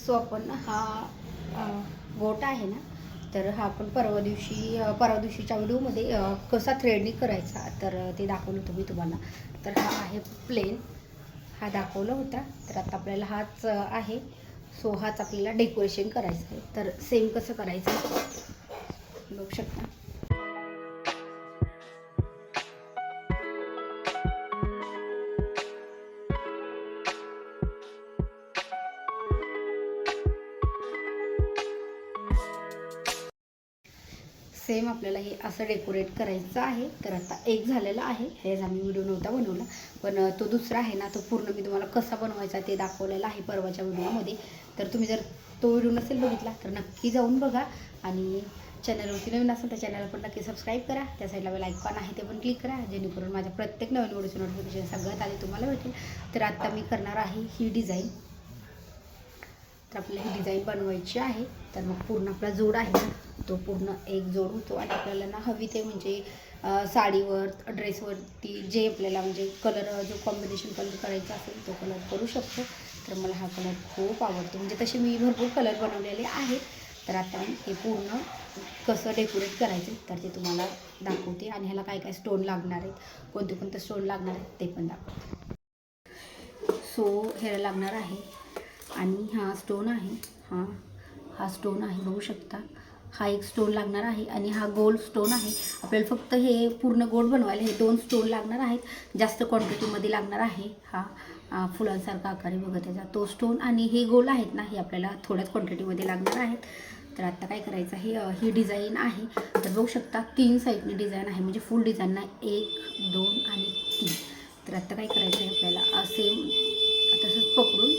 So आपण हा गोटा आहे ना तर हा आपण परवा दिवशी परवा दिवशीच्या व्हिडिओमध्ये कसा थ्रेडनी करायचा तर ते दाखवलं होतं मी तुम्हाला. तर हा आहे प्लेन हा दाखवला होता. तर आता आपल्याला हाच आहे. सो हाच आपल्याला डेकोरेशन करायचं आहे. तर सेम कसं करायचं? बघू शकता. सेम आपल्याला हे असं डेकोरेट करायचं आहे. तर आता एक झालेला आहे. हेच आम्ही व्हिडिओ नव्हता बनवला. पण तो दुसरा आहे ना तो पूर्ण मी तुम्हाला कसा बनवायचा ते दाखवलेला आहे परवाच्या व्हिडिओमध्ये. तर तुम्ही जर तो व्हिडिओ नसेल बघितला तर नक्की जाऊन बघा. आणि चॅनलवरती नवीन असेल तर चॅनलला पण नक्की सबस्क्राईब करा. त्या साईडला बेल आयकॉन आहे ते पण क्लिक करा. जेणेकरून माझ्या प्रत्येक नवीन व्हिडिओचे नोटिफिकेशन सगळ्यात आधी तुम्हाला भेटेल. तर आत्ता मी करणार आहे ही डिझाईन तर आपल्याला ही डिझाईन बनवायची आहे. तर मग पूर्ण आपला जोड आहे ना. तो पूर्ण एक जोड होतो आणि आपल्याला ना हवी ते म्हणजे साडीवर ड्रेसवरती जे आपल्याला म्हणजे कलर जो कॉम्बिनेशन कलर करायचा असेल तो कलर करू शकतो. तर मला हा कलर खूप आवडतो. म्हणजे तसे मी भरपूर कलर बनवलेले आहेत. तर आता मी हे पूर्ण कसं डेकोरेट करायचं तर ते तुम्हाला दाखवते आणि ह्याला काय काय स्टोन लागणार आहेत कोणते कोणते स्टोन लागणार आहेत ते पण दाखवते. सो ह्याला लागणार आहे आणि हा स्टोन आहे. हा हा स्टोन आहे बघू शकता. हा एक स्टोन लागणार आहे आणि हा गोल्ड स्टोन आहे. आपल्याला फक्त हे पूर्ण गोल्ड बनवायला हे दोन स्टोन लागणार आहेत. जास्त क्वांटिटीमध्ये लागणार आहे हा फुलांसारखा आकार बघत बघा त्याचा तो स्टोन आणि हे गोल आहेत ना हे आपल्याला थोड्याच क्वांटिटीमध्ये लागणार आहेत. तर आत्ता काय करायचं आहे ही डिझाईन आहे. तर बघू शकता तीन साईडने डिझाईन आहे. म्हणजे फुल डिझाईन ना एक दोन आणि तीन. तर आत्ता काय करायचं आहे आपल्याला सेम तसंच पकडून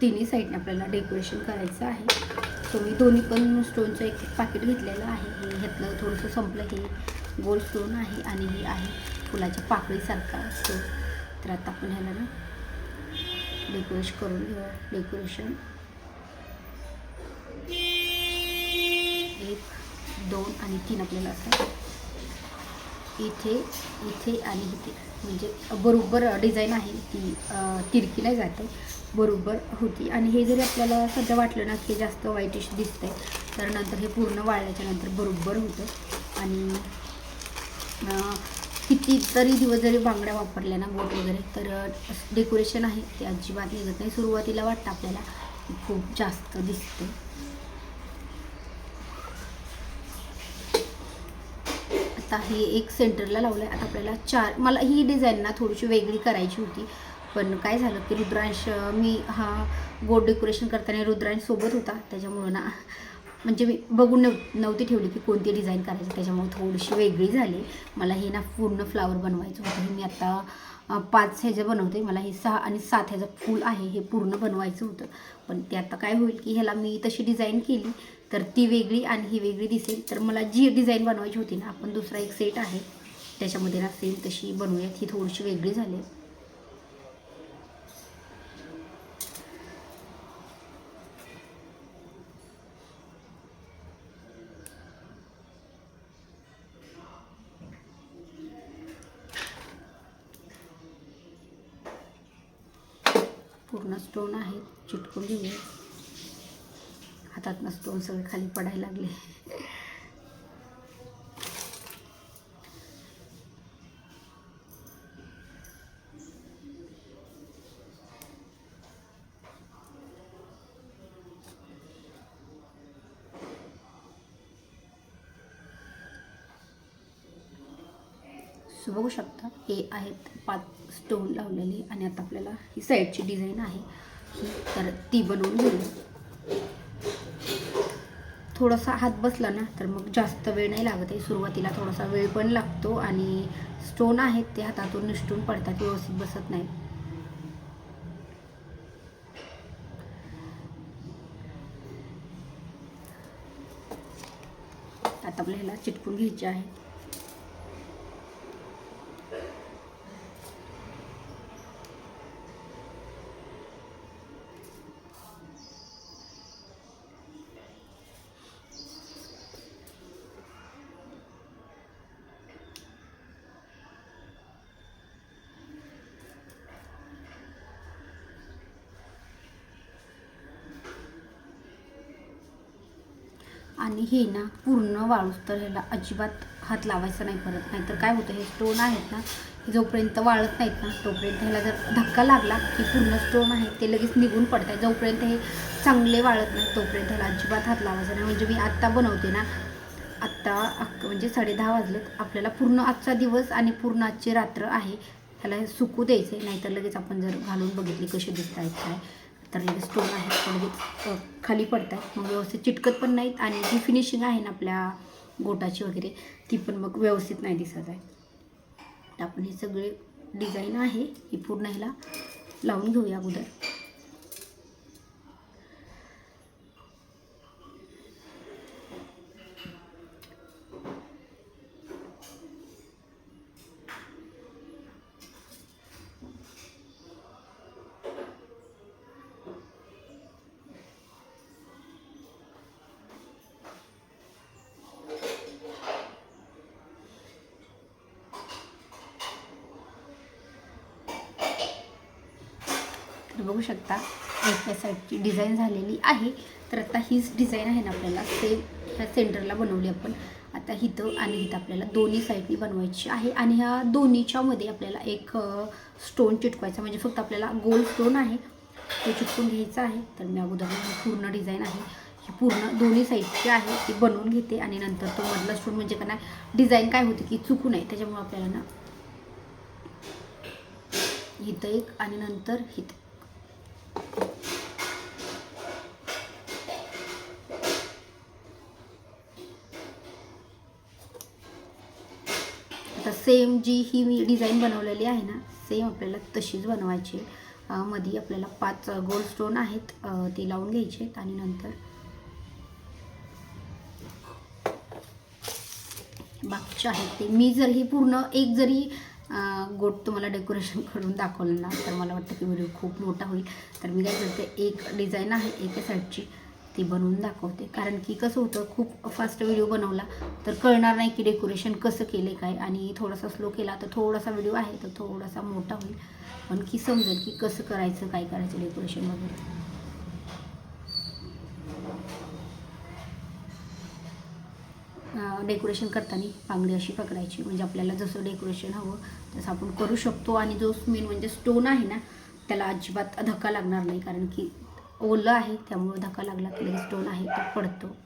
तिन्ही साईडने आपल्याला डेकोरेशन करायचं आहे. सो मी दोन्ही पण स्टोनचं एक पाकिट घेतलेलं आहे. हे घेतलं थोडंसं संपलं. हे गोल स्टोन आहे आणि हे आहे फुलाच्या पाकळीसारखा स्टोन तर आता आपण ह्याला ना डेकोरेशन करून घेऊ डेकोरेशन एक दोन आणि तीन आपल्याला असं इथे इथे आणि इथे. म्हणजे बरोबर डिझाईन आहे ती तिरकीला जाते. बरोबर होती. आणि हे जरी आपल्याला सध्या वाटलं ना की जास्त वाईटिश दिसतंय तर नंतर हे पूर्ण वाळल्याच्या नंतर बरोबर होतं. आणि कितीतरी दिवस जरी बांगड्या वापरल्या ना बोट वगैरे तर डेकोरेशन आहे ते अजिबात निघत नाही. सुरुवातीला वाटतं आपल्याला खूप जास्त दिसते आता हे एक सेंटरला लावलं आहे आता आपल्याला चार मला ही डिझाईन ना थोडीशी वेगळी करायची होती. पण काय झालं की रुद्रांश मी हा गोड डेकोरेशन करताना रुद्रांश सोबत होता. त्याच्यामुळं ना म्हणजे मी बघून नव नव्हती ठेवली की कोणती डिझाईन करायची. त्याच्यामुळे थोडीशी वेगळी झाली. मला हे ना पूर्ण फ्लावर बनवायचं होतं. हे मी आता पाच ह्याचं बनवते. मला हे सहा आणि सात ह्याचं फूल आहे. हे पूर्ण बनवायचं होतं. पण ते आता काय होईल की ह्याला मी तशी डिझाईन केली तर ती वेगळी आणि ही वेगळी दिसेल. तर मला जी डिझाईन बनवायची होती ना आपण दुसरा एक सेट आहे. त्याच्यामध्ये ना सेम तशी बनवूयात. ही थोडीशी वेगळी झाली. पूर्ण स्टोन आहे चिटकून घेऊया. हातातनं स्टोन सगळे खाली पडायला लागले. सो बघू शकता हे आहेत पाच स्टोन लावलेले आणि आता आपल्याला ही साईडची डिझाईन आहे. ही तर ती बनवून घेऊ. थोडासा हात बसला ना तर मग जास्त वेळ नाही लागत आहे. सुरुवातीला थोडासा वेळ पण लागतो आणि स्टोन आहेत ते हातातून निष्ठून पडतात व्यवस्थित बसत नाही आता आपल्याला चिटकून घ्यायचे आहे. आणि हे ना पूर्ण वाळूस तर ह्याला अजिबात हात लावायचा नाही परत. नाहीतर काय होतं हे स्टोन आहेत ना हे जोपर्यंत वाळत नाहीत ना तोपर्यंत ह्याला जर धक्का लागला की पूर्ण स्टोन आहे ते लगेच निघून पडत आहे जोपर्यंत हे चांगले वाळत नाही तोपर्यंत ह्याला अजिबात हात लावायचा नाही. म्हणजे मी आत्ता बनवते ना आत्ता अक- म्हणजे साडेदहा वाजलेत. आपल्याला पूर्ण आजचा दिवस आणि पूर्ण आजची रात्र आहे. ह्याला हे सुकू आहे नाहीतर लगेच आपण जर घालून बघितली कसे दिसता येत काय. तर लगेच स्टोन आहेत लगेच खाली पडत आहेत मग व्यवस्थित चिटकत पण नाहीत आणि जी फिनिशिंग आहे ना आपल्या गोटाची वगैरे ती पण मग व्यवस्थित नाही दिसत आहे. तर आपण हे सगळे डिझाईन आहे ही पूर्ण ह्याला लावून घेऊया अगोदर. तर बघू शकता. एका साईडची डिझाईन झालेली आहे. तर आता हीच डिझाईन आहे ना आपल्याला. सेम ह्या सेंटरला बनवली आपण. आता हिथं आणि हिथं आपल्याला दोन्ही साईडनी बनवायची आहे. आणि ह्या दोन्हीच्यामध्ये आपल्याला एक स्टोन चिटकवायचा म्हणजे फक्त आपल्याला गोल स्टोन आहे. तो चिटकून घ्यायचा आहे. तर मी अगोदर पूर्ण डिझाईन आहे. ही पूर्ण दोन्ही साईडची आहे. ती बनवून घेते. आणि नंतर तो मधला स्टोन म्हणजे का नाही डिझाईन काय होते की चुकू नये. त्याच्यामुळे आपल्याला ना इथं एक आणि नंतर इथं आता सेम जी ही मी डिझाईन बनवलेली आहे ना सेम आपल्याला तशीच बनवायची मध्ये आपल्याला पाच गोल्ड स्टोन आहेत ते लावून घ्यायचे आहेत आणि नंतर बाकीचे आहेत ते. मी जर ही पूर्ण एक जरी गोट तुम्हाला डेकोरेशन करून दाखवलं ना तर मला वाटतं की व्हिडिओ खूप मोठा होईल. तर मी काय करते एक डिझाईन आहे एका साईडची ती बनवून दाखवते. कारण की कसं होतं खूप फास्ट व्हिडिओ बनवला तर कळणार नाही की डेकोरेशन कसं केले काय. आणि थोडासा स्लो केला तर थोडासा व्हिडिओ आहे तर थोडासा मोठा होईल. पण की समजेल की कसं करायचं काय करायचं डेकोरेशन वगैरे. डेकोरेशन करताना बांगडी अशी पकडायची. म्हणजे आपल्याला जसं डेकोरेशन हवं तसं आपण करू शकतो. आणि जो मेन म्हणजे स्टोन आहे ना त्याला अजिबात धक्का लागणार नाही. कारण की ओलं आहे त्यामुळे धक्का लागला की लगेच स्टोन आहे तो पडतो.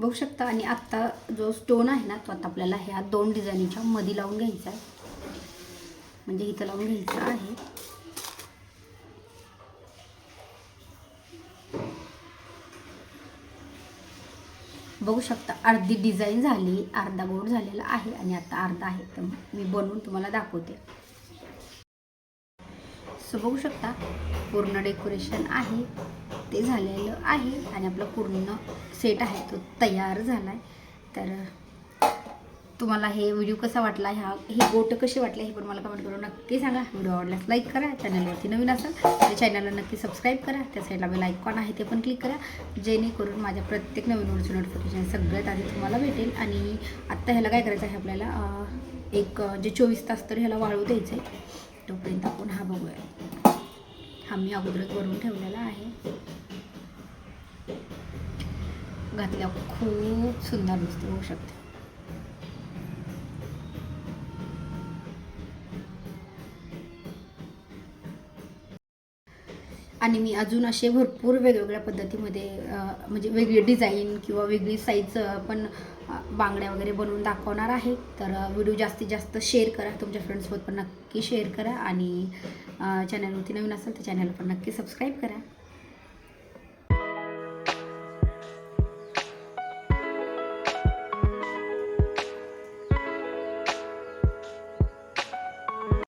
बघू शकता. आणि आत्ता जो स्टोन आहे ना तो आता आपल्याला ह्या दोन डिझाईनच्या मध्ये लावून घ्यायचा आहे. म्हणजे इथं लावून घ्यायचा आहे. बघू शकता अर्धी डिझाईन झाली अर्धा गोड झालेला आहे आणि आता अर्धा आहे. तर मी बनवून तुम्हाला दाखवते. सो बघू शकता पूर्ण डेकोरेशन आहे ते झालेलं आहे आणि आपलं पूर्ण सेट आहे तो तयार झाला आहे तर तुम्हाला हे व्हिडिओ कसा वाटला ह्या हे गोट कसे वाटले हे पण मला कमेंट करून नक्की सांगा. व्हिडिओ आवडल्यास लाईक करा चॅनलवरती नवीन असाल तर चॅनलला नक्की सबस्क्राईब करा. त्या साईडला बेल आयकॉन आहे ते पण क्लिक करा. जेणेकरून माझ्या प्रत्येक नवीन व्हिडिओचं नोटिफिकेशन सगळ्यात आधी तुम्हाला भेटेल. आणि आत्ता ह्याला काय करायचं आहे आपल्याला एक जे चोवीस तास तर ह्याला वाळू द्यायचं आहे. तोपर्यंत आपण हा बघूया. हा मी अगोदरच बनवून ठेवलेला आहे. घातल्या खूप सुंदर दिसते होऊ शकते. आणि मी अजून असे भरपूर वेगवेगळ्या पद्धतीमध्ये म्हणजे वेगळी डिझाईन किंवा वेगळी साईज पण बांगड्या वगैरे बनवून दाखवणार आहे. तर व्हिडिओ जास्तीत जास्त शेअर करा तुमच्या फ्रेंड्ससोबत पण नक्की शेअर करा आणि चॅनलवरती नवीन असेल तर चॅनल पण नक्की सबस्क्राईब करा.